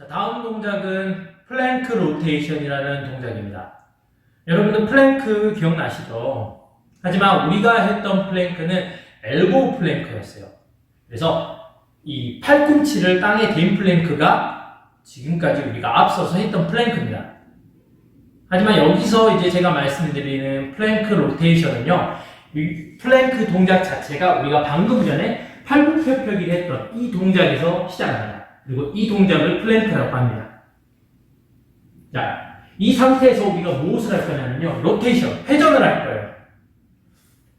자, 다음 동작은 플랭크 로테이션이라는 동작입니다. 여러분들 플랭크 기억나시죠? 하지만 우리가 했던 플랭크는 엘보 플랭크였어요. 그래서 이 팔꿈치를 땅에 댄 플랭크가 지금까지 우리가 앞서서 했던 플랭크입니다. 하지만 여기서 이제 제가 말씀드리는 플랭크 로테이션은요, 이 플랭크 동작 자체가 우리가 방금 전에 팔굽혀펴기를 했던 이 동작에서 시작합니다. 그리고 이 동작을 플랭크라고 합니다. 자, 이 상태에서 우리가 무엇을 할 거냐면요, 로테이션, 회전을 할 거예요.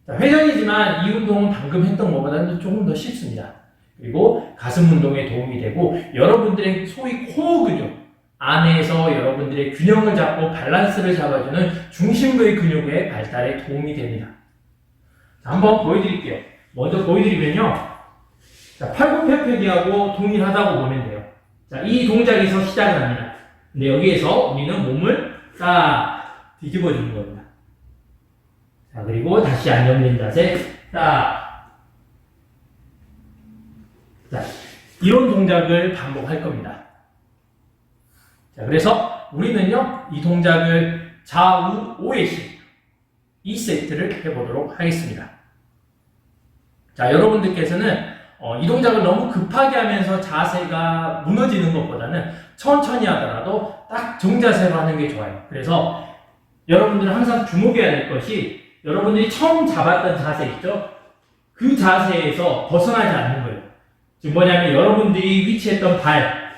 자, 회전이지만 이 운동은 방금 했던 것보다는 조금 더 쉽습니다. 그리고 가슴 운동에 도움이 되고 여러분들의 소위 코어 근육 안에서 여러분들의 균형을 잡고 밸런스를 잡아주는 중심부의 근육의 발달에 도움이 됩니다. 자, 한번 보여드릴게요. 먼저 보여드리면요. 자, 팔굽혀펴기하고 동일하다고 보면 돼요. 자, 이 동작에서 시작을 합니다. 근데 여기에서 우리는 몸을 딱 뒤집어 주는 겁니다. 자, 그리고 다시 안정된 자세, 딱. 자, 이런 동작을 반복할 겁니다. 자, 그래서 우리는요, 이 동작을 좌우 5회씩 2세트를 해보도록 하겠습니다. 자, 여러분들께서는 어, 이 동작을 너무 급하게 하면서 자세가 무너지는 것보다는 천천히 하더라도 딱 정자세로 하는 게 좋아요. 그래서 여러분들은 항상 주목해야 될 것이 여러분들이 처음 잡았던 자세 있죠? 그 자세에서 벗어나지 않는 거예요. 지금 뭐냐면 여러분들이 위치했던 발,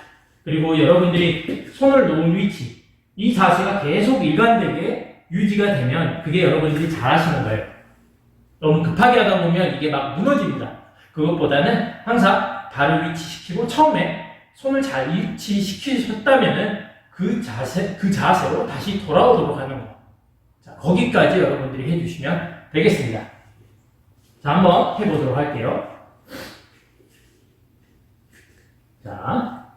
그리고 여러분들이 손을 놓은 위치, 이 자세가 계속 일관되게 유지가 되면 그게 여러분들이 잘하시는 거예요. 너무 급하게 하다 보면 이게 막 무너집니다. 그것보다는 항상 발을 위치시키고 처음에 손을 잘 위치시키셨다면은 그 자세, 그 자세로 다시 돌아오도록 하는 거. 자, 거기까지 여러분들이 해주시면 되겠습니다. 자, 한번 해보도록 할게요. 자,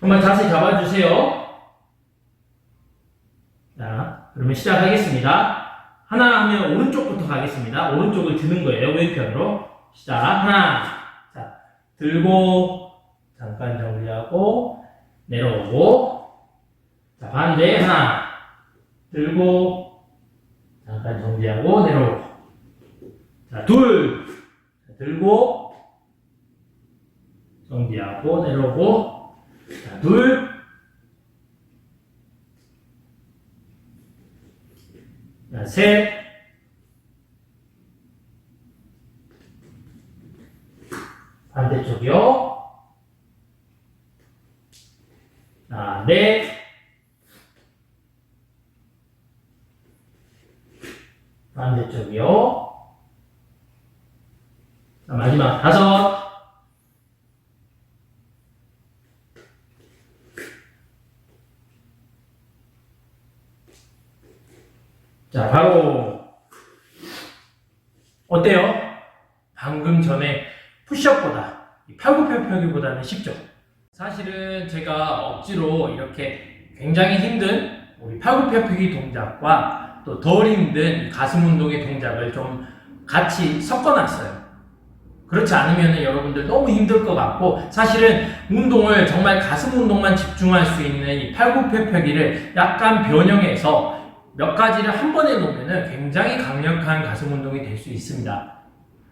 한번 자세 잡아주세요. 자, 그러면 시작하겠습니다. 하나 하면 오른쪽부터 가겠습니다. 오른쪽을 드는 거예요. 왼편으로. 시작. 하나. 자, 들고, 잠깐 정리하고, 내려오고. 자, 반대. 하나. 들고, 잠깐 정지하고, 내려오고. 자, 둘. 자, 들고, 정지하고, 내려오고. 자, 둘. 자, 셋. 반대쪽이요. 자, 넷. 반대쪽이요. 자, 마지막 다섯. 자, 바로 어때요? 방금 전에 푸시업보다 이 팔굽혀펴기보다는 쉽죠. 사실은 제가 억지로 이렇게 굉장히 힘든 우리 팔굽혀펴기 동작과 또 덜 힘든 가슴 운동의 동작을 좀 같이 섞어놨어요. 그렇지 않으면 여러분들 너무 힘들 것 같고 사실은 운동을 정말 가슴 운동만 집중할 수 있는 이 팔굽혀펴기를 약간 변형해서 몇 가지를 한 번에 놓으면 굉장히 강력한 가슴 운동이 될 수 있습니다.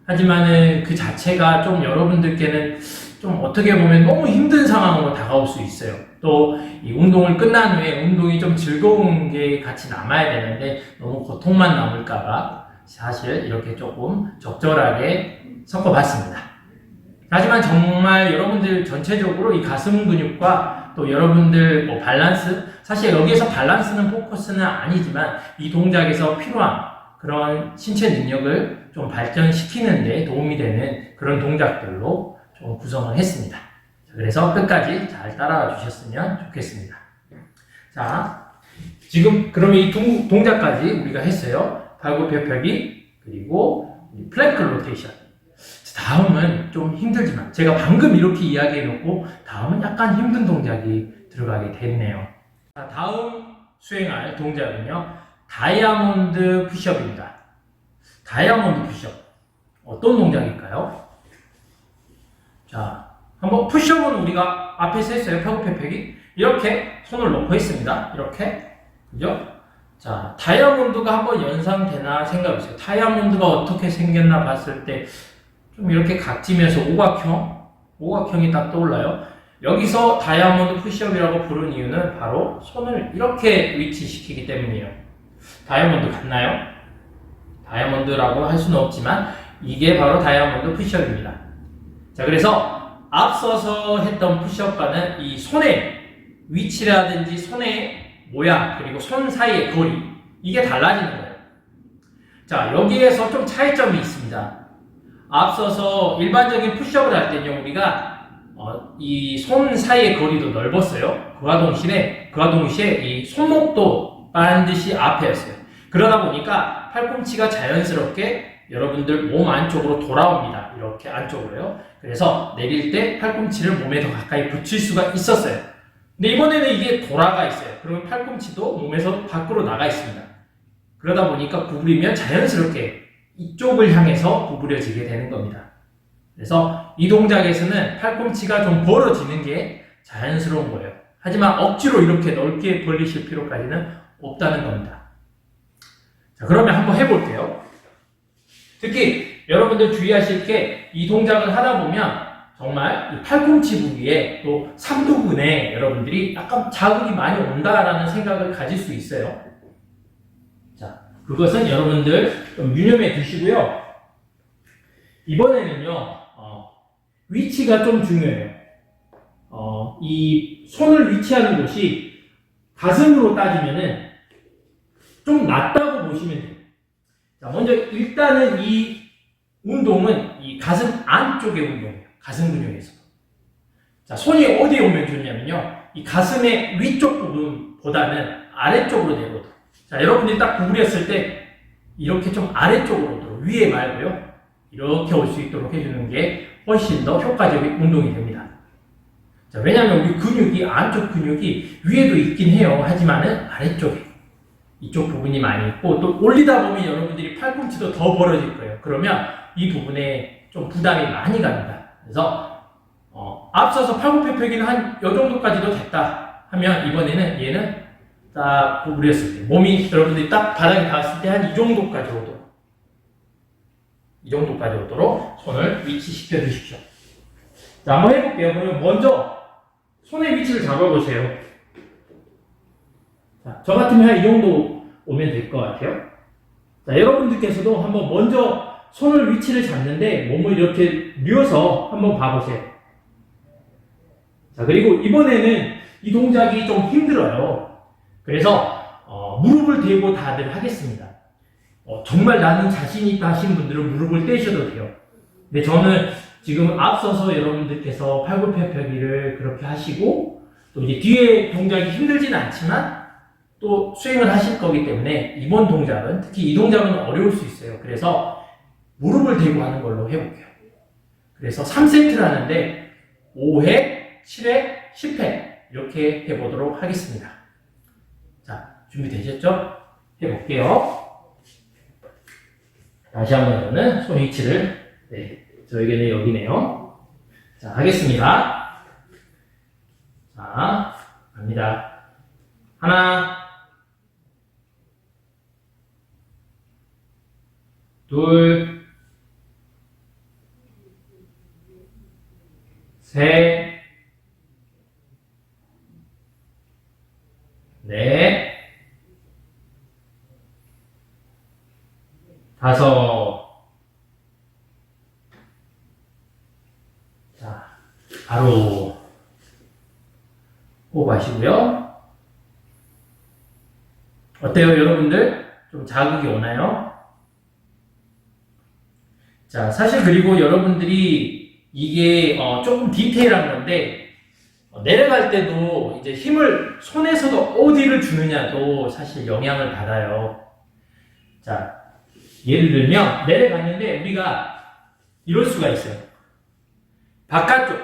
하지만은 그 자체가 좀 여러분들께는 좀 어떻게 보면 너무 힘든 상황으로 다가올 수 있어요. 또 이 운동을 끝난 후에 운동이 좀 즐거운 게 같이 남아야 되는데 너무 고통만 남을까봐 사실 이렇게 조금 적절하게 섞어봤습니다. 하지만 정말 여러분들 전체적으로 이 가슴 근육과 또 여러분들 뭐 밸런스 사실 여기에서 밸런스는 포커스는 아니지만 이 동작에서 필요한 그런 신체 능력을 좀 발전시키는 데 도움이 되는 그런 동작들로 좀 구성을 했습니다. 자, 그래서 끝까지 잘 따라와 주셨으면 좋겠습니다. 자, 지금 그러면 이 동, 동작까지 우리가 했어요. 발굽혀 펴기 그리고 이 플랭크 로테이션. 다음은 좀 힘들지만 제가 방금 이렇게 이야기해 놓고 다음은 약간 힘든 동작이 들어가게 됐네요. 자, 다음 수행할 동작은요. 다이아몬드 푸시업입니다. 다이아몬드 푸시업. 어떤 동작일까요? 자, 한번 푸시업은 우리가 앞에서 했어요. 팔굽혀펴기. 이렇게 손을 놓고 있습니다. 이렇게. 그죠? 자, 다이아몬드가 한번 연상되나 생각해보세요. 다이아몬드가 어떻게 생겼나 봤을 때 좀 이렇게 각지면서 오각형, 오각형이 딱 떠올라요. 여기서 다이아몬드 푸시업이라고 부른 이유는 바로 손을 이렇게 위치시키기 때문이에요. 다이아몬드 같나요? 다이아몬드라고 할 수는 없지만 이게 바로 다이아몬드 푸시업입니다. 자, 그래서 앞서서 했던 푸시업과는 이 손의 위치라든지 손의 모양 그리고 손 사이의 거리 이게 달라지는 거예요. 자, 여기에서 좀 차이점이 있습니다. 앞서서 일반적인 푸시업을 할 때는요, 우리가 어, 이 손 사이의 거리도 넓었어요. 그와 동시에 그와 동시에 이 손목도 반드시 앞에 였어요. 그러다 보니까 팔꿈치가 자연스럽게 여러분들 몸 안쪽으로 돌아옵니다. 이렇게 안쪽으로요. 그래서 내릴 때 팔꿈치를 몸에 더 가까이 붙일 수가 있었어요. 근데 이번에는 이게 돌아가 있어요. 그러면 팔꿈치도 몸에서 밖으로 나가 있습니다. 그러다 보니까 구부리면 자연스럽게 이쪽을 향해서 구부려지게 되는 겁니다. 그래서 이 동작에서는 팔꿈치가 좀 벌어지는 게 자연스러운 거예요. 하지만 억지로 이렇게 넓게 벌리실 필요까지는 없다는 겁니다. 자, 그러면 한번 해볼게요. 특히 여러분들 주의하실 게 이 동작을 하다 보면 정말 이 팔꿈치 부위에 또 삼두근에 여러분들이 약간 자극이 많이 온다라는 생각을 가질 수 있어요. 자, 그것은 여러분들 좀 유념해 두시고요. 이번에는요, 어, 위치가 좀 중요해요. 어, 이 손을 위치하는 곳이 가슴으로 따지면은 좀 낮다고 보시면 돼요. 자, 먼저 일단은 이 운동은 이 가슴 안쪽의 운동이에요. 가슴 근육에서. 자, 손이 어디에 오면 좋냐면요. 이 가슴의 위쪽 부분보다는 아래쪽으로 내려오도록. 자, 여러분들이 딱 구부렸을 때 이렇게 좀 아래쪽으로 오도록. 위에 말고요. 이렇게 올 수 있도록 해주는 게 훨씬 더 효과적인 운동이 됩니다. 자, 왜냐하면 우리 근육이 안쪽 근육이 위에도 있긴 해요. 하지만은 아래쪽에 이쪽 부분이 많이 있고 또 올리다 보면 여러분들이 팔꿈치도 더 벌어질 거예요. 그러면 이 부분에 좀 부담이 많이 갑니다. 그래서 어, 앞서서 팔굽혀펴기는 한 요 정도까지도 됐다 하면 이번에는 얘는 딱 구부렸을 때 몸이 여러분들이 딱 바닥에 닿았을 때 한 이 정도까지 오도록 이 정도까지 오도록 손을 위치시켜 주십시오. 자, 한번 해볼게요. 그러면 먼저 손의 위치를 잡아보세요. 자, 저 같으면 한 이 정도 오면 될 것 같아요. 자, 여러분들께서도 한번 먼저 손을 위치를 잡는데 몸을 이렇게 뉘어서 한번 봐보세요. 자, 그리고 이번에는 이 동작이 좀 힘들어요. 그래서 어, 무릎을 대고 다들 하겠습니다. 어, 정말 나는 자신이 있다 하시는 분들은 무릎을 떼셔도 돼요. 근데 저는 지금 앞서서 여러분들께서 팔굽혀펴기를 그렇게 하시고 또 이제 뒤에 동작이 힘들지는 않지만 또 수행을 하실 거기 때문에 이번 동작은 특히 이 동작은 어려울 수 있어요. 그래서 무릎을 대고 하는 걸로 해볼게요. 그래서 3세트를 하는데 5회, 7회, 10회 이렇게 해보도록 하겠습니다. 자, 준비되셨죠? 해볼게요. 다시 한번 저는 손 위치를 네, 저에게는 여기네요. 자, 하겠습니다. 자, 갑니다. 하나, 둘, 셋, 넷, 다섯. 자, 바로 호흡하시고요. 어때요, 여러분들? 좀 자극이 오나요? 자, 사실 그리고 여러분들이 이게 어, 조금 디테일한 건데 어, 내려갈 때도 이제 힘을 손에서도 어디를 주느냐도 사실 영향을 받아요. 자, 예를 들면 내려갔는데 우리가 이럴 수가 있어요. 바깥쪽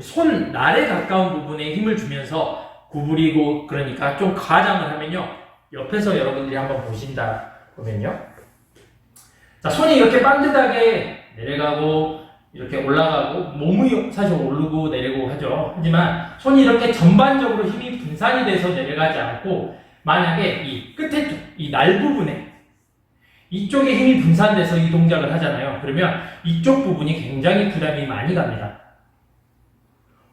손 날에 가까운 부분에 힘을 주면서 구부리고 그러니까 좀 과장을 하면요. 옆에서 여러분들이 한번 보신다 그러면요. 자, 손이 이렇게 반듯하게 내려가고 이렇게 올라가고 몸이 사실 오르고 내리고 하죠. 하지만 손이 이렇게 전반적으로 힘이 분산이 돼서 내려가지 않고 만약에 이 끝에 쪽, 이 날 부분에 이쪽에 힘이 분산돼서 이 동작을 하잖아요. 그러면 이쪽 부분이 굉장히 부담이 많이 갑니다.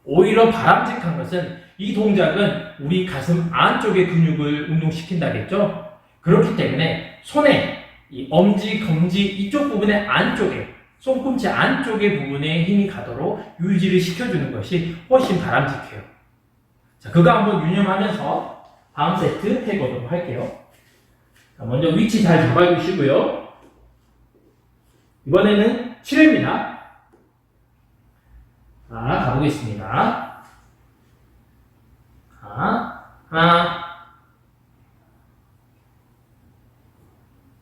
오히려 바람직한 것은 이 동작은 우리 가슴 안쪽의 근육을 운동시킨다겠죠? 그렇기 때문에 손에 이 엄지, 검지 이쪽 부분의 안쪽에 손꿈치 안쪽의 부분에 힘이 가도록 유지를 시켜주는 것이 훨씬 바람직해요. 자, 그거 한번 유념하면서 다음 세트 해보도록 할게요. 자, 먼저 위치 잘 잡아주시고요. 이번에는 7회입니다. 자, 가보겠습니다. 자, 하나,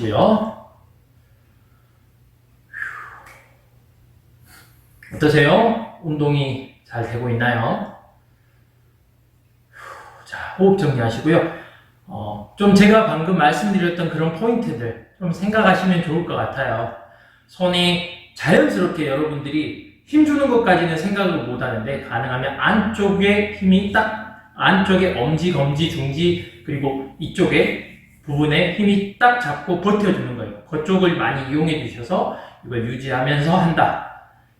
하시고요. 어떠세요? 운동이 잘 되고 있나요? 자, 호흡 정리하시고요. 어, 좀 제가 방금 말씀드렸던 그런 포인트들 좀 생각하시면 좋을 것 같아요. 손이 자연스럽게 여러분들이 힘주는 것까지는 생각을 못 하는데 가능하면 안쪽에 힘이 딱 안쪽에 엄지, 검지, 중지 그리고 이쪽에 부분에 힘이 딱 잡고 버텨주는 거예요. 그쪽을 많이 이용해 주셔서 이걸 유지하면서 한다.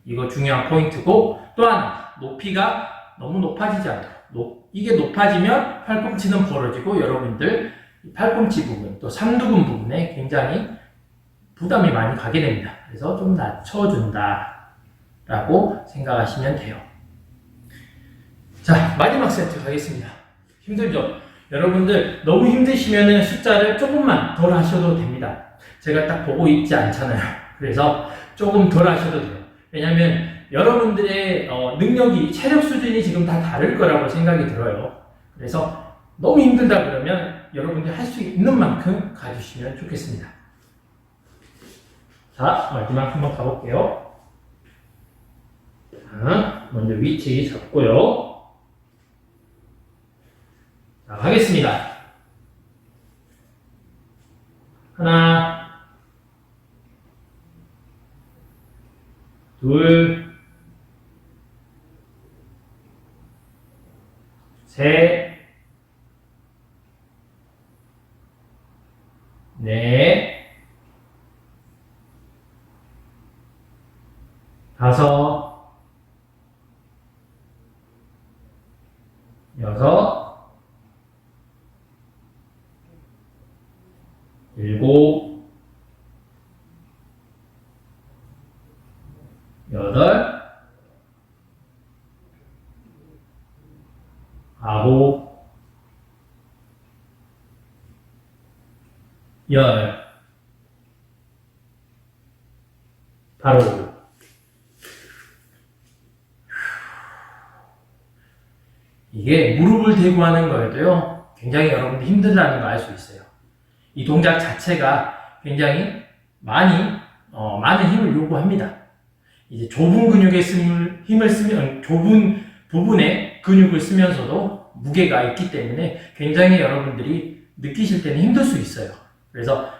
이거 중요한 포인트고 또 하나 높이가 너무 높아지지 않도록 높- 이게 높아지면 팔꿈치는 벌어지고 여러분들 이 팔꿈치 부분 또 삼두근 부분에 굉장히 부담이 많이 가게 됩니다. 그래서 좀 낮춰준다 라고 생각하시면 돼요. 자 마지막 세트 가겠습니다. 힘들죠? 여러분들 너무 힘드시면 숫자를 조금만 덜 하셔도 됩니다. 제가 딱 보고 있지 않잖아요. 그래서 조금 덜 하셔도 돼요. 왜냐면 여러분들의 어, 능력이 체력 수준이 지금 다 다를 거라고 생각이 들어요. 그래서 너무 힘들다 그러면 여러분들이 할 수 있는 만큼 가주시면 좋겠습니다. 자, 마지막 한번 가볼게요. 자, 먼저 위치 잡고요. 자, 하겠습니다. 하나, 둘, 셋, 넷, 다섯, 여섯, 일곱, 여덟, 아홉, 열. 바로. 이게 무릎을 대고 하는 거여도요, 굉장히 여러분들 힘들다는 거 알 수 있어요. 이 동작 자체가 굉장히 많이, 어, 많은 힘을 요구합니다. 이제 좁은 근육에 쓰면, 힘을 쓰면, 좁은 부분에 근육을 쓰면서도 무게가 있기 때문에 굉장히 여러분들이 느끼실 때는 힘들 수 있어요. 그래서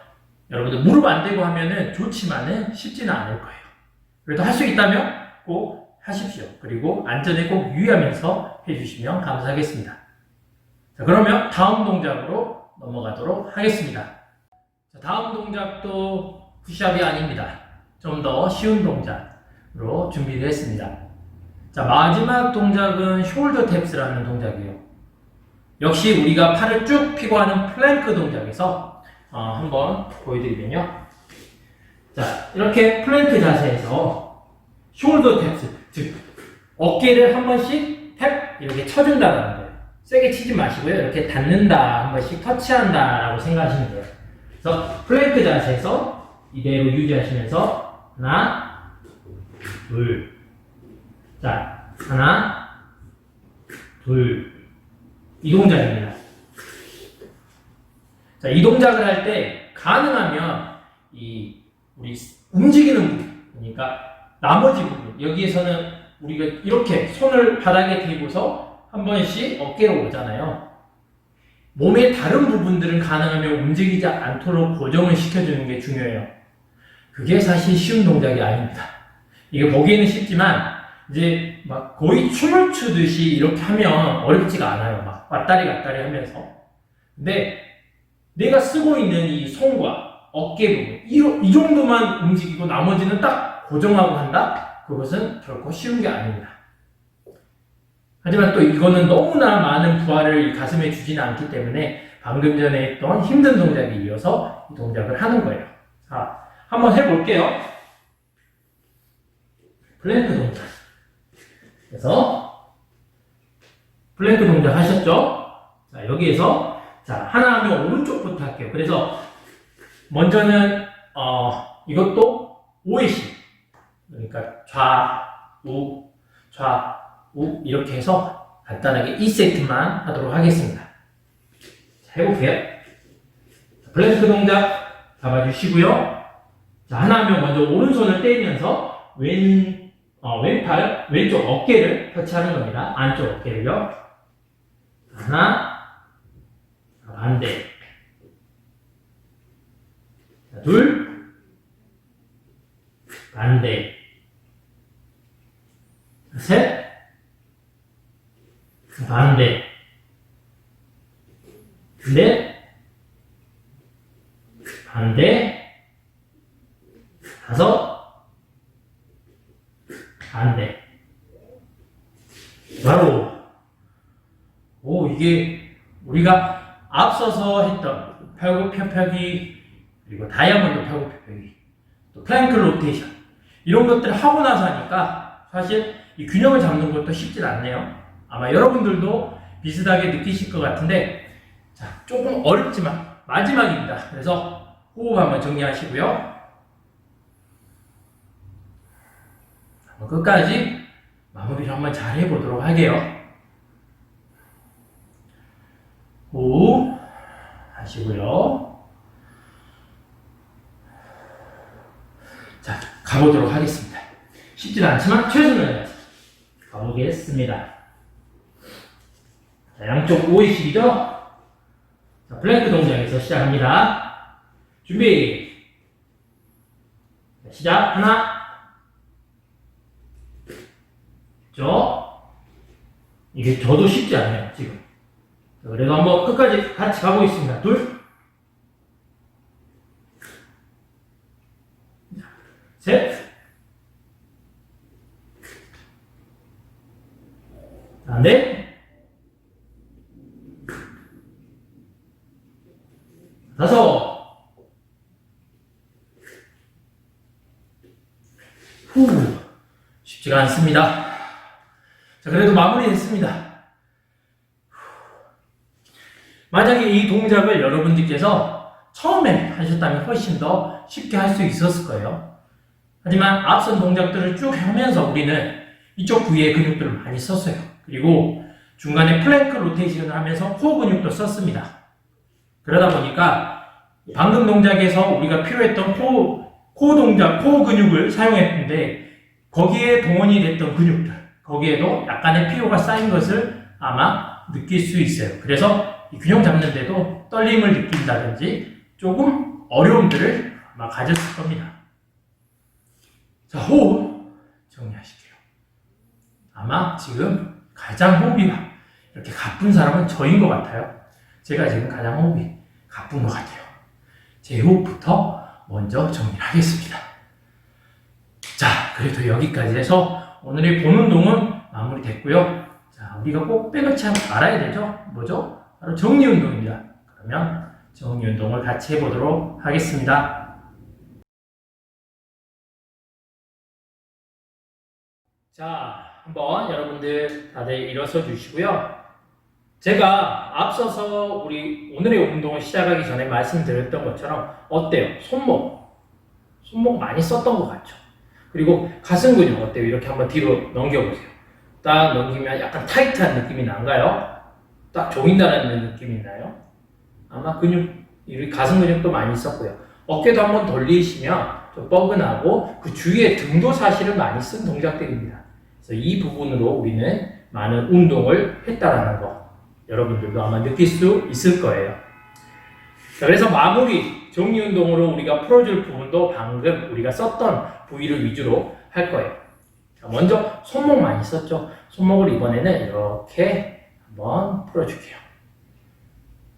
여러분들 무릎 안 대고 하면은 좋지만은 쉽지는 않을 거예요. 그래도 할 수 있다면 꼭 하십시오. 그리고 안전에 꼭 유의하면서 해주시면 감사하겠습니다. 자, 그러면 다음 동작으로 넘어가도록 하겠습니다. 자, 다음 동작도 푸시업이 아닙니다. 좀 더 쉬운 동작으로 준비를 했습니다. 자, 마지막 동작은 숄더 탭스라는 동작이에요. 역시 우리가 팔을 쭉 펴고 하는 플랭크 동작에서 어, 한번 보여드리면요. 자, 이렇게 플랭크 자세에서 숄더 탭스, 즉 어깨를 한 번씩 탭 이렇게 쳐준다는 거예요. 세게 치지 마시고요. 이렇게 닿는다, 한 번씩 터치한다라고 생각하시면 돼요. 그래서 플랭크 자세에서 이대로 유지하시면서 하나, 둘, 자, 하나, 둘, 이 동작입니다. 자, 이 동작을 할 때 가능하면 이 우리 움직이는 부분, 그러니까 나머지 부분 여기에서는 우리가 이렇게 손을 바닥에 대고서 한 번씩 어깨로 오잖아요. 몸의 다른 부분들은 가능하면 움직이지 않도록 고정을 시켜주는 게 중요해요. 그게 사실 쉬운 동작이 아닙니다. 이게 보기에는 쉽지만 이제 막 거의 춤을 추듯이 이렇게 하면 어렵지가 않아요. 막 왔다리 갔다리 하면서. 근데 내가 쓰고 있는 이 손과 어깨 부분 이, 이 정도만 움직이고 나머지는 딱 고정하고 한다? 그것은 결코 쉬운 게 아닙니다. 하지만 또 이거는 너무나 많은 부하를 이 가슴에 주지는 않기 때문에 방금 전에 했던 힘든 동작에 이어서 이 동작을 하는 거예요. 자, 한번 해볼게요. 플랭크 동작. 그래서 플랭크 동작 하셨죠? 자, 여기에서 자, 하나 하면 오른쪽부터 할게요. 그래서 먼저는 어, 이것도 오해시 그러니까 좌우 좌우 이렇게 해서 간단하게 2세트만 하도록 하겠습니다. 자, 해볼게요. 자, 플랭크 동작 잡아주시고요. 자, 하나 하면 먼저 오른손을 떼면서 왼, 어, 왼팔, 왼쪽 어깨를 터치하는 겁니다. 안쪽 어깨를요. 하나, 자, 반대. 자, 둘, 반대. 자, 셋, 반대. 넷, 반대. 다섯, 반대. 바로, 오, 이게 우리가 앞서서 했던 팔굽혀펴기, 그리고 다이아몬드 팔굽혀펴기, 또 플랭크 로테이션, 이런 것들을 하고 나서 하니까 사실 이 균형을 잡는 것도 쉽진 않네요. 아마 여러분들도 비슷하게 느끼실 것 같은데, 자, 조금 어렵지만 마지막입니다. 그래서 호흡 한번 정리하시고요. 끝까지 마무리를 한번 잘 해보도록 할게요. 호흡 하시고요. 자, 가보도록 하겠습니다. 쉽지는 않지만 최선을 가보겠습니다. 자, 양쪽 5회씩이죠? 자, 플랭크 동작에서 시작합니다. 준비! 자, 시작! 하나, 저 이게 저도 쉽지 않아요 지금 자, 그래도 한번 끝까지 같이 가보겠습니다. 둘. 셋, 자, 넷, 다섯, 후, 쉽지가 않습니다. 자, 그래도 마무리했습니다. 만약에 이 동작을 여러분들께서 처음에 하셨다면 훨씬 더 쉽게 할 수 있었을 거예요. 하지만 앞선 동작들을 쭉 하면서 우리는 이쪽 부위의 근육들을 많이 썼어요. 그리고 중간에 플랭크 로테이션을 하면서 코어 근육도 썼습니다. 그러다 보니까 방금 동작에서 우리가 필요했던 코어, 코어 동작, 코어 근육을 사용했는데 거기에 동원이 됐던 근육들, 거기에도 약간의 피로가 쌓인 것을 아마 느낄 수 있어요. 그래서 이 균형 잡는데도 떨림을 느낀다든지 조금 어려움들을 아마 가졌을 겁니다. 자, 호흡 정리하실게요. 아마 지금 가장 호흡이 이렇게 가쁜 사람은 저인 것 같아요. 제가 지금 가장 호흡이 가쁜 것 같아요. 제 호흡부터 먼저 정리를 하겠습니다. 자, 그래도 여기까지 해서 오늘의 본 운동은 마무리됐고요. 자, 우리가 꼭 빼놓지 말아야 되죠? 뭐죠? 바로 정리 운동입니다. 그러면 정리 운동을 같이 해보도록 하겠습니다. 자, 한번 여러분들 다들 일어서 주시고요. 제가 앞서서 우리 오늘의 운동을 시작하기 전에 말씀드렸던 것처럼 어때요? 손목 손목 많이 썼던 것 같죠. 그리고 가슴 근육 어때요? 이렇게 한번 뒤로 넘겨보세요. 딱 넘기면 약간 타이트한 느낌이 난가요? 딱 조인다는 느낌이 나요? 아마 근육, 이 가슴 근육도 많이 썼고요. 어깨도 한번 돌리시면 좀 뻐근하고 그 주위에 등도 사실은 많이 쓴 동작들입니다. 그래서 이 부분으로 우리는 많은 운동을 했다라는 거 여러분들도 아마 느낄 수 있을 거예요. 자, 그래서 마무리 정리 운동으로 우리가 풀어줄 부분도 방금 우리가 썼던 부위를 위주로 할 거예요. 자, 먼저 손목 많이 썼죠. 손목을 이번에는 이렇게 한번 풀어줄게요.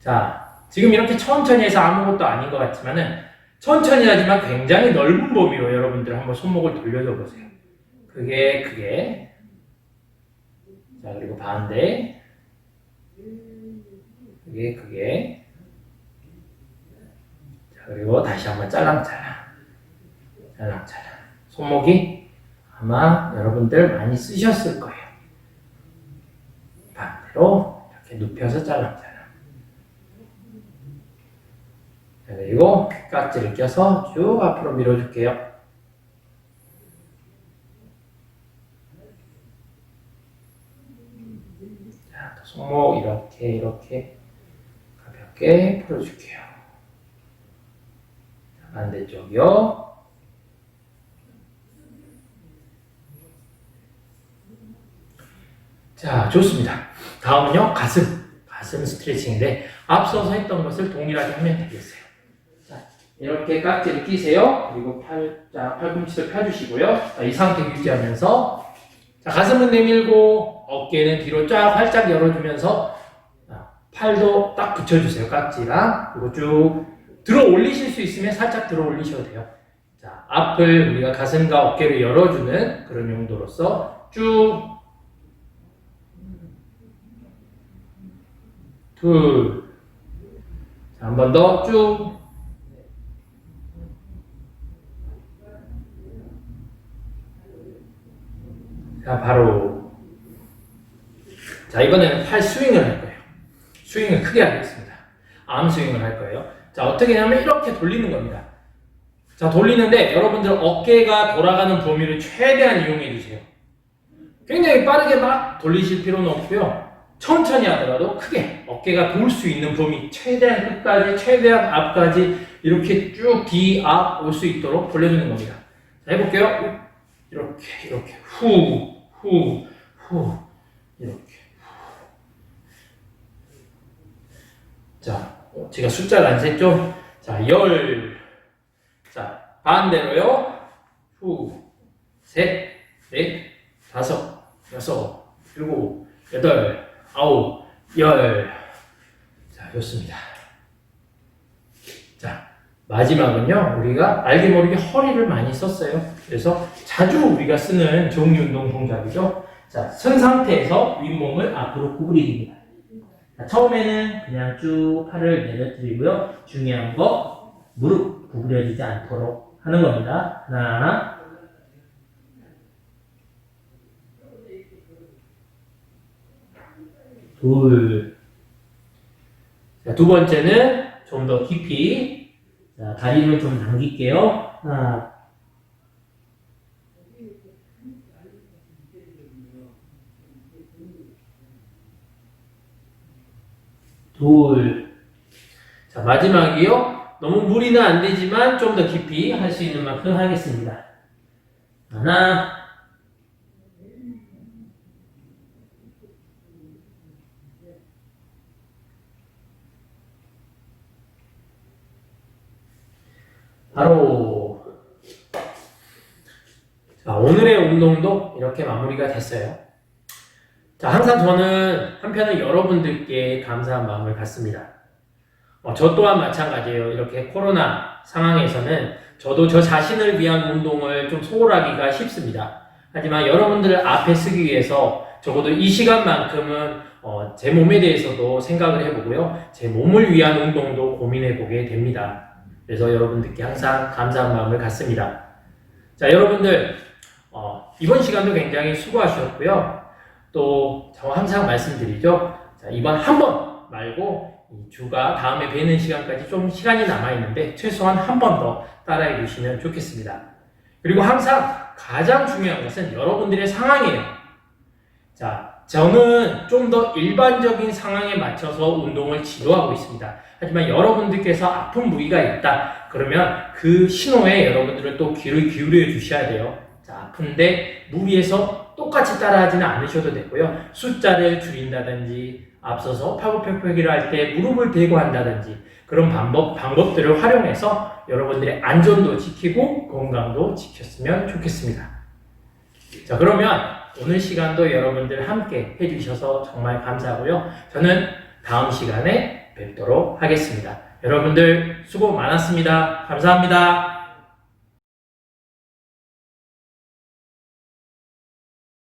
자, 지금 이렇게 천천히 해서 아무것도 아닌 것 같지만은 천천히 하지만 굉장히 넓은 범위로 여러분들 한번 손목을 돌려줘 보세요. 그게 그게 자 그리고 반대 그게 그게 자 그리고 다시 한번 짤랑짤랑 짤랑짤랑 손목이 아마 여러분들 많이 쓰셨을 거예요. 반대로 이렇게 눕혀서 자, 그리고 깍지를 껴서 쭉 앞으로 밀어줄게요. 자, 또 손목 이렇게 이렇게 가볍게 풀어줄게요. 자, 반대쪽이요. 자, 좋습니다. 다음은요, 가슴. 가슴 스트레칭인데, 앞서서 했던 것을 동일하게 하면 되겠어요. 자, 이렇게 깍지를 끼세요. 그리고 팔 자, 팔꿈치를 펴주시고요. 자, 이 상태 유지하면서, 자, 가슴은 내밀고, 어깨는 뒤로 쫙 활짝 열어주면서, 자, 팔도 딱 붙여주세요. 깍지랑. 그리고 쭉 들어 올리실 수 있으면 살짝 들어 올리셔도 돼요. 자, 앞을 우리가 가슴과 어깨를 열어주는 그런 용도로서 쭉 둘. 자, 한번 더 쭉. 자, 바로. 자, 이번에는 팔 스윙을 할 거예요. 스윙을 크게 하겠습니다. 암 스윙을 할 거예요. 자, 어떻게 하면 이렇게 돌리는 겁니다. 자, 돌리는데 여러분들 어깨가 돌아가는 범위를 최대한 이용해 주세요. 굉장히 빠르게 막 돌리실 필요는 없고요. 천천히 하더라도 크게 어깨가 돌 수 있는 범위 최대한 끝까지 최대한 앞까지 이렇게 쭉 뒤 앞 올 수 있도록 돌려주는 겁니다. 자 해볼게요. 이렇게 이렇게. 후 후 후. 이렇게. 자 어, 제가 숫자를 안 셌죠? 자 열. 자 반대로요. 후. 셋, 넷, 다섯, 여섯, 일곱, 여덟, 아홉, 열. 자, 좋습니다. 자, 마지막은요, 우리가 알게 모르게 허리를 많이 썼어요. 그래서 자주 우리가 쓰는 종류 운동 동작이죠. 자, 선 상태에서 윗몸을 앞으로 구부리기입니다. 자, 처음에는 그냥 쭉 팔을 내려드리고요. 중요한 거, 무릎 구부려지지 않도록 하는 겁니다. 하나, 둘. 자, 두 번째는 좀 더 깊이. 자, 다리를 좀 당길게요. 하나. 둘. 자, 마지막이요. 너무 무리는 안 되지만 좀 더 깊이 할 수 있는 만큼 하겠습니다. 하나. 바로 자, 오늘의 운동도 이렇게 마무리가 됐어요. 자, 항상 저는 한편은 여러분들께 감사한 마음을 갖습니다. 어, 저 또한 마찬가지예요. 이렇게 코로나 상황에서는 저도 저 자신을 위한 운동을 좀 소홀하기가 쉽습니다. 하지만 여러분들을 앞에 쓰기 위해서 적어도 이 시간만큼은 어, 제 몸에 대해서도 생각을 해보고요. 제 몸을 위한 운동도 고민해보게 됩니다. 그래서 여러분들께 항상 감사한 마음을 갖습니다. 자, 여러분들, 어, 이번 시간도 굉장히 수고하셨고요. 또, 저 항상 말씀드리죠. 자, 이번 한 번 말고, 이 주가 다음에 뵈는 시간까지 좀 시간이 남아있는데 최소한 한 번 더 따라해 주시면 좋겠습니다. 그리고 항상 가장 중요한 것은 여러분들의 상황이에요. 자, 저는 좀 더 일반적인 상황에 맞춰서 운동을 지도하고 있습니다. 하지만 여러분들께서 아픈 부위가 있다. 그러면 그 신호에 여러분들은 또 귀를 기울여 주셔야 돼요. 자, 아픈데 무리해서 똑같이 따라하지는 않으셔도 되고요. 숫자를 줄인다든지 앞서서 팔굽혀펴기를 할 때 무릎을 대고 한다든지 그런 방법, 방법들을 활용해서 여러분들의 안전도 지키고 건강도 지켰으면 좋겠습니다. 자, 그러면 오늘 시간도 여러분들 함께 해주셔서 정말 감사하고요. 저는 다음 시간에 뵙도록 하겠습니다. 여러분들 수고 많았습니다. 감사합니다.